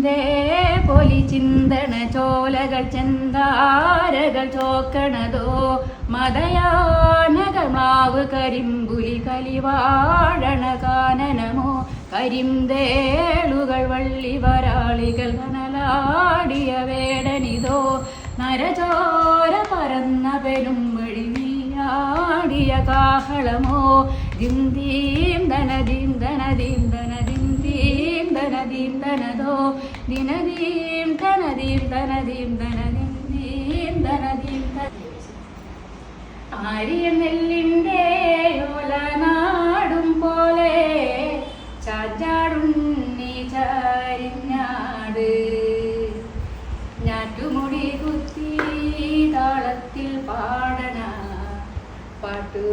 ചിന്തേ പൊലി ചിന്തണ ചോലകൾ ചെന്താരകൾ ചോക്കണതോ മതയാനകമാവ് കരിമ്പുലി കലിവാഴണ കാനനമോ കരിന്തേളുകൾ വള്ളി വരാളികൾ കനലാടിയ വേടനിതോ നരചോര പരന്ന പെരും വഴി നീയാടിയ കാഹളമോ ദിന്തീം ജിന്തന ധനദീം ദിനദീം ധനദീം ധനദീം ധനദീം ദീം ധനദീം ആര്യ നെല്ലിന്റെ ഓലനാടും പോലെ ചാഞ്ചാടുണ്ണി ചാരിഞ്ഞാട്. ഞാറ്റുമുടി കുത്തി താളത്തിൽ പാടണ പാട്ടു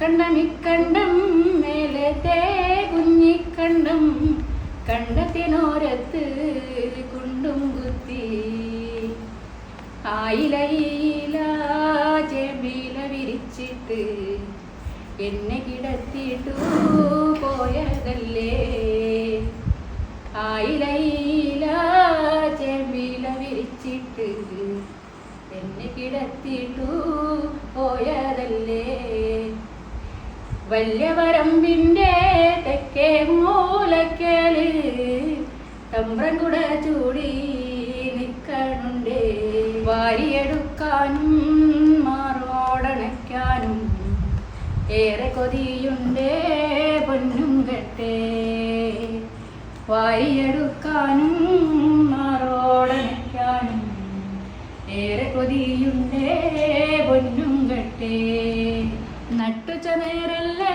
അക്കണ്ടം ഇക്കണ്ടം മേലത്തെ കുഞ്ഞിക്കണ്ടം കണ്ടത്തിനോരത്ത് കുണ്ടും കുത്തി. ആയിലയില ചെമ്പില വിരിച്ചിട്ട് എന്നെ കിടത്തിട്ടു പോയതല്ലേ? ആയിലയില ചെമ്പില വിരിച്ചിട്ട് എന്നെ കിടത്തിട്ടു പോയതല്ലേ? വല്യവരമ്പിന്റെ തെക്കേ മൂലക്കൽ തമ്പ്രം കുട ചൂടി നിൽക്കണുണ്ടേ. വാരിയെടുക്കാനും മാറോടണയ്ക്കാനും ഏറെ കൊതിയുണ്ടേ പൊന്നും കെട്ടേ. വാരിയെടുക്കാനും മാറോടണയ്ക്കാനും ഏറെ കൊതിയുണ്ടേ പൊന്നും കെട്ടേ. നട്ടുച്ച നേരല്ലേ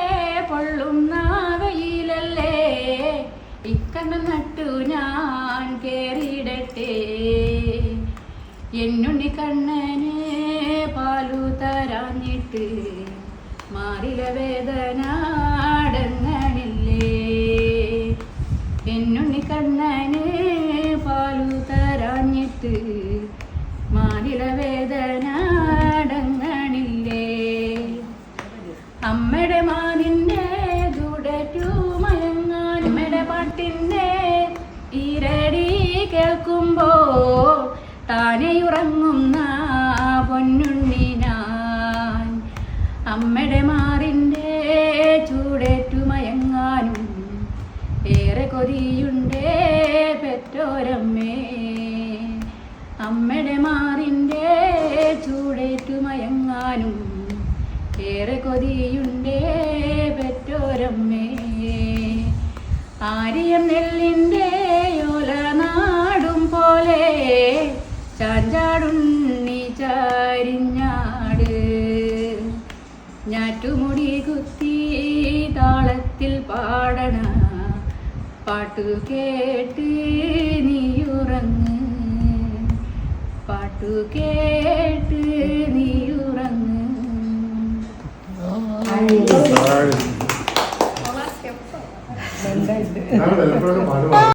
പൊള്ളുന്ന വെയിലല്ലേ ഇക്കണ്ണ നട്ടു ഞാൻ കേറിയിടട്ടെ. എന്നുണ്ണി കണ്ണനെ പാലു തരാഞ്ഞിട്ട് മാറില വേദന അടങ്ങണില്ലേ എന്നുണ്ണി കണ്ണനെ പാലു തരാഞ്ഞിട്ട് മാറില വേദന അമ്മയുടെ മാനിന്റെ ചൂടറ്റു മയങ്ങാൻ അമ്മയുടെ പാട്ടിന്റെ ഈരടി കേൾക്കുമ്പോ താനെയുറങ്ങുന്ന പൊന്നുണ്ണി ഞാൻ അമ്മയുടെ മാറിന്റെ ചൂടേറ്റു മയങ്ങാനും ഏറെ കൊതിയുണ്ടേ പെറ്റോരമ്മേ. അമ്മയുടെ മാറിന്റെ ചൂടേറ്റു മയങ്ങാനും ഏറെ കൊതിയുണ്ടേ പെറ്റോരമ്മേ. ആര്യം നെല്ലിന്റെ ഓല നാടും പോലെ ചാഞ്ചാടുണ്ണി ചാരിഞ്ഞാട്. ഞാറ്റുമുടി കുത്തി താളത്തിൽ പാടണ പാട്ടു കേട്ട് നീയുറങ്ങ്. പാട്ടു കേട്ട് താഴെ